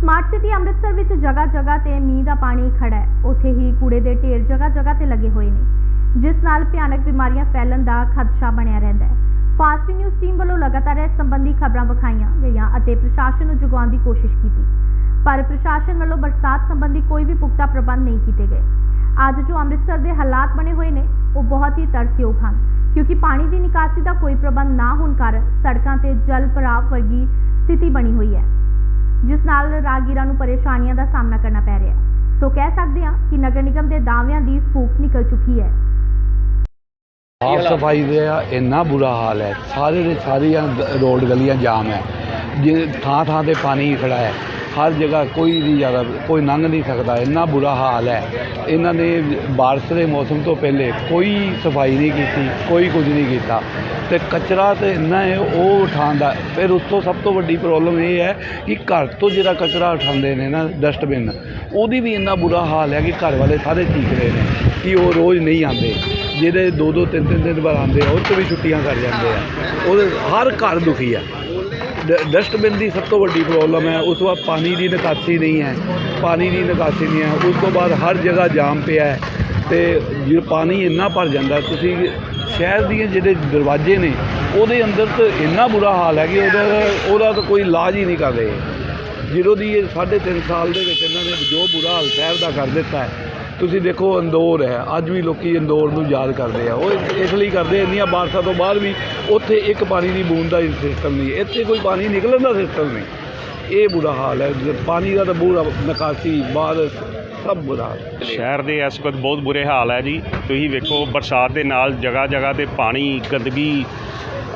Smart city Amritsar ਵਿੱਚ ਜਗ੍ਹਾ ਜਗ੍ਹਾ ਤੇ ਮੀਂਹ ਦਾ ਪਾਣੀ ਖੜਾ ਹੈ। ਉੱਥੇ ਹੀ ਕੂੜੇ ਦੇ ਢੇਰ ਜਗ੍ਹਾ ਜਗ੍ਹਾ ਤੇ ਲੱਗੇ ਹੋਏ ਨੇ, ਜਿਸ ਨਾਲ ਭਿਆਨਕ ਬਿਮਾਰੀਆਂ ਫੈਲਣ ਦਾ ਖਦਸ਼ਾ ਬਣਿਆ ਰਹਿੰਦਾ ਹੈ। ਫਾਸਟ ਨਿਊਜ਼ ਟੀਮ ਵੱਲੋਂ ਲਗਾਤਾਰ ਇਸ ਸੰਬੰਧੀ ਖਬਰਾਂ ਵਿਖਾਈਆਂ ਗਈਆਂ ਅਤੇ ਪ੍ਰਸ਼ਾਸਨ ਨੂੰ ਜਗਾਉਣ ਦੀ ਕੋਸ਼ਿਸ਼ ਕੀਤੀ। ਪਰ ਪ੍ਰਸ਼ਾਸਨ ਵੱਲੋਂ ਬਰਸਾਤ ਸੰਬੰਧੀ ਕੋਈ ਵੀ ਪੁਖਤਾ ਪ੍ਰਬੰਧ ਨਹੀਂ ਕੀਤੇ ਗਏ। ਅੱਜ ਜੋ ਅੰਮ੍ਰਿਤਸਰ ਦੇ ਹਾਲਾਤ ਬਣੇ ਹੋਏ ਨੇ, ਉਹ ਬਹੁਤ ਹੀ ਤਰਸਯੋਗ ਹਨ, ਕਿਉਂਕਿ ਪਾਣੀ ਦੀ ਨਿਕਾਸੀ ਦਾ ਕੋਈ ਪ੍ਰਬੰਧ ਨਾ ਹੋਣ ਕਾਰਨ ਸੜਕਾਂ ਤੇ ਜਲ ਭਰਾਵ ਵਰਗੀ ਸਥਿਤੀ ਬਣੀ ਹੋਈ ਹੈ। ਜਿਸ ਨਾਲ ਰਾਹਗੀਰਾਂ ਨੂੰ ਪਰੇਸ਼ਾਨੀਆਂ ਦਾ ਸਾਹਮਣਾ ਕਰਨਾ ਪੈ ਰਿਹਾ ਹੈ। ਸੋ ਕਹਿ ਸਕਦੇ ਹਾਂ ਕਿ ਨਗਰ ਨਿਗਮ ਦੇ ਦਾਅਵਿਆਂ ਦੀ ਫੂਕ ਨਿਕਲ ਚੁੱਕੀ ਹੈ। ਸਾਫ਼ ਸਫ਼ਾਈ ਦਾ ਇੰਨਾ ਬੁਰਾ ਹਾਲ ਹੈ। ਸਾਰੇ ਦੇ ਸਾਰੀਆਂ ਰੋਡ ਗਲੀਆਂ ਜਾਮ ਹੈ। ਜੇ ਥਾਂ ਥਾਂ ਤੇ ਪਾਣੀ ਖੜਾ ਹੈ। ਹਰ ਜਗ੍ਹਾ ਕੋਈ ਨਹੀਂ ਜ਼ਿਆਦਾ ਕੋਈ ਲੰਘ ਨਹੀਂ ਸਕਦਾ, ਇੰਨਾ ਬੁਰਾ ਹਾਲ ਹੈ। ਇਹਨਾਂ ਨੇ ਬਾਰਿਸ਼ ਦੇ ਮੌਸਮ ਤੋਂ ਪਹਿਲੇ ਕੋਈ ਸਫ਼ਾਈ ਨਹੀਂ ਕੀਤੀ, ਕੋਈ ਕੁਝ ਨਹੀਂ ਕੀਤਾ। ਤੇ ਕਚਰਾ ਤੇ ਇੰਨਾ ਹੈ, ਉਹ ਉਠਾਉਂਦਾ। ਫਿਰ ਉਸ ਤੋਂ ਸਭ ਤੋਂ ਵੱਡੀ ਪ੍ਰੋਬਲਮ ਇਹ ਹੈ ਕਿ ਘਰ ਤੋਂ ਜਿਹੜਾ ਕਚਰਾ ਉਠਾਉਂਦੇ ਨੇ ਨਾ ਡਸਟਬਿਨ ਉਹਦੀ ਵੀ ਇੰਨਾ ਬੁਰਾ ਹਾਲ ਹੈ ਕਿ ਘਰ ਵਾਲੇ ਸਾਰੇ ਠੀਕ ਰਹੇ ਨੇ ਕਿ ਉਹ ਰੋਜ਼ ਨਹੀਂ ਆਉਂਦੇ। ਜਿਹੜੇ ਦੋ ਦੋ ਤਿੰਨ ਤਿੰਨ ਦਿਨ ਬਾਅਦ ਆਉਂਦੇ ਆ, ਉਹ ਤੋਂ ਵੀ ਛੁੱਟੀਆਂ ਕਰ ਜਾਂਦੇ ਆ। ਉਹਦੇ ਹਰ ਘਰ ਦੁਖੀ ਆ। ਡਸਟਬਿਨ ਦੀ ਸਭ ਤੋਂ ਵੱਡੀ ਪ੍ਰੋਬਲਮ ਹੈ, ਉਸ ਤੋਂ ਬਾਅਦ ਪਾਣੀ ਦੀ ਨਿਕਾਸੀ ਨਹੀਂ ਹੈ। ਪਾਣੀ ਦੀ ਨਿਕਾਸੀ ਨਹੀਂ ਹੈ। ਉਸ ਤੋਂ ਬਾਅਦ ਹਰ ਜਗ੍ਹਾ ਜਾਮ ਪਿਆ ਹੈ ਤੇ ਜੇ ਪਾਣੀ ਇੰਨਾ ਭਰ ਜਾਂਦਾ ਤੁਸੀਂ ਸ਼ਹਿਰ ਦੀਆਂ ਜਿਹੜੇ ਦਰਵਾਜ਼ੇ ਨੇ, ਉਹਦੇ ਅੰਦਰ ਤਾਂ ਇੰਨਾ ਬੁਰਾ ਹਾਲ ਹੈ ਕਿ ਉਹਦਾ ਉਹਦਾ ਤਾਂ ਕੋਈ ਇਲਾਜ ਹੀ ਨਹੀਂ ਕਰ ਰਹੇ। ਜਦੋਂ ਦੀ ਇਹ ਸਾਢੇ ਤਿੰਨ ਸਾਲ ਦੇ ਵਿੱਚ ਇਹਨਾਂ ਨੇ ਜੋ ਬੁਰਾ ਹਾਲ ਸ਼ਹਿਰ ਦਾ ਕਰ ਦਿੱਤਾ ਹੈ ਤੁਸੀਂ ਦੇਖੋ ਇੰਦੌਰ ਹੈ। ਅੱਜ ਵੀ ਲੋਕੀ ਇੰਦੌਰ ਨੂੰ ਯਾਦ ਕਰਦੇ ਆ। ਉਹ ਇਸ- ਲਈ ਕਰਦੇ ਇੰਨੀਆਂ ਬਾਰਸਾਂ ਤੋਂ ਬਾਅਦ ਵੀ ਉੱਥੇ ਇੱਕ ਪਾਣੀ ਦੀ ਬੂੰਦ ਦਾ ਸਿਸਟਮ ਨਹੀਂ। ਇੱਥੇ ਕੋਈ ਪਾਣੀ ਨਿਕਲਣ ਦਾ ਸਿਸਟਮ ਨਹੀਂ। ਇਹ ਬੁਰਾ ਹਾਲ ਹੈ। ਪਾਣੀ ਦਾ ਤਾਂ ਬੁਰਾ ਨਿਕਾਸੀ ਬਾਰਿਸ਼ ਸਭ ਬੁਰਾ ਹਾਲ ਸ਼ਹਿਰ ਦੇ ਇਸ ਵਕਤ ਬਹੁਤ ਬੁਰੇ ਹਾਲ ਹੈ ਜੀ। ਤੁਸੀਂ ਵੇਖੋ ਬਰਸਾਤ ਦੇ ਨਾਲ ਜਗ੍ਹਾ ਜਗ੍ਹਾ ਤੇ ਪਾਣੀ ਗੰਦਗੀ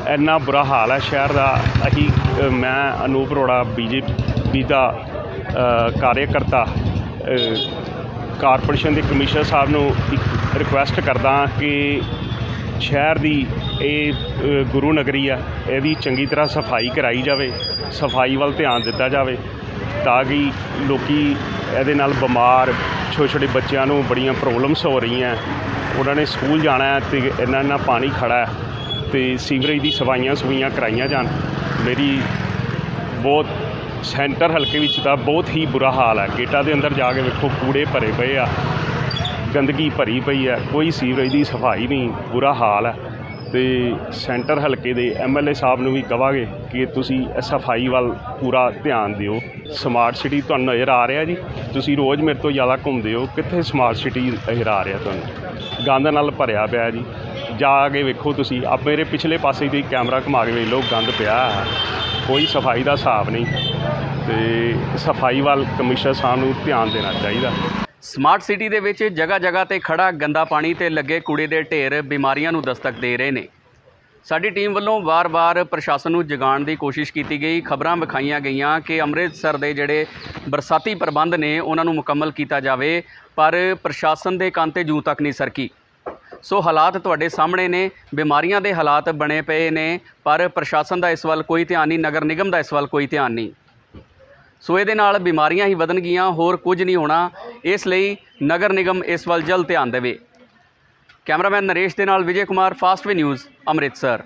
ਇੰਨਾ ਬੁਰਾ ਹਾਲ ਹੈ ਸ਼ਹਿਰ ਦਾ। ਅਸੀਂ ਮੈਂ ਅਨੂਪ ਅਰੋੜਾ ਬੀਜੇਪੀ ਦਾ ਅ, ਕਾਰਜਕਰਤਾ ਅ, ਕਾਰਪੋਰੇਸ਼ਨ ਦੇ ਕਮਿਸ਼ਨਰ ਸਾਹਿਬ ਨੂੰ ਇੱਕ ਰਿਕੁਐਸਟ ਕਰਦਾ ਕਿ ਸ਼ਹਿਰ ਦੀ ਇਹ ਗੁਰੂ ਨਗਰੀ ਆ, ਇਹਦੀ ਚੰਗੀ ਤਰ੍ਹਾਂ ਸਫ਼ਾਈ ਕਰਾਈ ਜਾਵੇ, ਸਫ਼ਾਈ ਵੱਲ ਧਿਆਨ ਦਿੱਤਾ ਜਾਵੇ, ਤਾਂ ਕਿ ਲੋਕੀ ਇਹਦੇ ਨਾਲ ਬਿਮਾਰ ਛੋਟੇ ਛੋਟੇ ਬੱਚਿਆਂ ਨੂੰ ਬੜੀਆਂ ਪ੍ਰੋਬਲਮਸ ਹੋ ਰਹੀਆਂ। ਉਹਨਾਂ ਨੇ ਸਕੂਲ ਜਾਣਾ ਹੈ ਤੇ ਇੰਨਾ ਇੰਨਾ ਪਾਣੀ ਖੜਾ ਹੈ ਤੇ ਸੀਵਰੇਜ ਦੀ ਸਫਾਈਆਂ ਸਫਾਈਆਂ ਕਰਾਈਆਂ ਜਾਣ। ਮੇਰੀ ਬਹੁਤ ਸੈਂਟਰ ਹਲਕੇ ਵਿੱਚ ਤਾਂ ਬਹੁਤ ਹੀ ਬੁਰਾ ਹਾਲ ਹੈ। ਗੇਟਾਂ ਦੇ ਅੰਦਰ ਜਾ ਕੇ ਵੇਖੋ, ਕੂੜੇ ਭਰੇ ਪਏ ਆ। ਗੰਦਗੀ ਭਰੀ ਪਈ ਹੈ। ਕੋਈ ਸੀਵਰੇਜ ਦੀ ਸਫ਼ਾਈ ਨਹੀਂ। ਬੁਰਾ ਹਾਲ ਹੈ। ਤੇ ਸੈਂਟਰ ਹਲਕੇ ਦੇ ਐਮਐਲਏ ਸਾਹਿਬ ਨੂੰ ਵੀ ਕਵਾਂਗੇ ਕਿ ਤੁਸੀਂ ਸਫ਼ਾਈ ਵੱਲ ਪੂਰਾ ਧਿਆਨ ਦਿਓ। ਸਮਾਰਟ ਸਿਟੀ ਤੁਹਾਨੂੰ ਨਜ਼ਰ ਆ ਰਿਹਾ ਜੀ। ਤੁਸੀਂ ਰੋਜ਼ ਮੇਰੇ ਤੋਂ ਜ਼ਿਆਦਾ ਘੁੰਮਦੇ ਹੋ। ਕਿੱਥੇ ਸਮਾਰਟ ਸਿਟੀ ਨਜ਼ਰ ਆ ਰਿਹਾ ਤੁਹਾਨੂੰ? ਗੰਦ ਨਾਲ ਭਰਿਆ ਪਿਆ ਜੀ। ਜਾ ਕੇ ਵੇਖੋ ਤੁਸੀਂ। ਆਪ ਮੇਰੇ ਪਿਛਲੇ ਪਾਸੇ ਤੁਸੀਂ ਕੈਮਰਾ ਘੁਮਾ ਕੇ ਵੇਖ ਲਓ। ਗੰਦ ਪਿਆ ਹੈ। ਕੋਈ ਸਫ਼ਾਈ ਦਾ ਹਿਸਾਬ ਨਹੀਂ ਤੇ ਸਫ਼ਾਈ ਵੱਲ ਕਮਿਸ਼ਨਰ ਸਾਹਿਬ ਨੂੰ ਧਿਆਨ ਦੇਣਾ ਚਾਹੀਦਾ। ਸਮਾਰਟ ਸਿਟੀ ਦੇ ਵਿੱਚ ਜਗ੍ਹਾ ਜਗ੍ਹਾ ਤੇ ਖੜਾ ਗੰਦਾ ਪਾਣੀ ਤੇ ਲੱਗੇ ਕੂੜੇ ਦੇ ਢੇਰ ਬਿਮਾਰੀਆਂ ਨੂੰ ਦਸਤਕ ਦੇ ਰਹੇ ਨੇ। ਸਾਡੀ ਟੀਮ ਵੱਲੋਂ ਵਾਰ-ਵਾਰ ਪ੍ਰਸ਼ਾਸਨ ਨੂੰ ਜਗਾਉਣ ਦੀ ਕੋਸ਼ਿਸ਼ ਕੀਤੀ ਗਈ। ਖਬਰਾਂ ਵਿਖਾਈਆਂ ਗਈਆਂ ਕਿ ਅੰਮ੍ਰਿਤਸਰ ਦੇ ਜਿਹੜੇ ਬਰਸਾਤੀ ਪ੍ਰਬੰਧ ਨੇ, ਉਹਨਾਂ ਨੂੰ ਮੁਕੰਮਲ ਕੀਤਾ ਜਾਵੇ, ਪਰ ਪ੍ਰਸ਼ਾਸਨ ਦੇ ਕੰਨ ਤੇ ਜੂ ਤੱਕ ਨਹੀਂ ਸਰਕੀ। ਸੋ ਹਾਲਾਤ ਤੁਹਾਡੇ ਸਾਹਮਣੇ ਨੇ, ਬਿਮਾਰੀਆਂ ਦੇ ਹਾਲਾਤ ਬਣੇ ਪਏ ਨੇ, ਪਰ ਪ੍ਰਸ਼ਾਸਨ ਦਾ ਇਸ ਵੱਲ ਕੋਈ ਧਿਆਨ ਨਹੀਂ, ਨਗਰ ਨਿਗਮ ਦਾ ਇਸ ਵੱਲ ਕੋਈ ਧਿਆਨ ਨਹੀਂ। ਸੋ ਇਹਦੇ ਨਾਲ ਬਿਮਾਰੀਆਂ ਹੀ ਵਧਣਗੀਆਂ ਹੋਰ ਕੁਝ ਨਹੀਂ ਹੋਣਾ। ਇਸ ਲਈ ਨਗਰ ਨਿਗਮ ਇਸ ਵੱਲ ਜਲਦ ਧਿਆਨ ਦੇਵੇ। ਕੈਮਰਾਮੈਨ ਨਰੇਸ਼ ਦੇ ਨਾਲ Vijay Kumar, fast way news, Amritsar.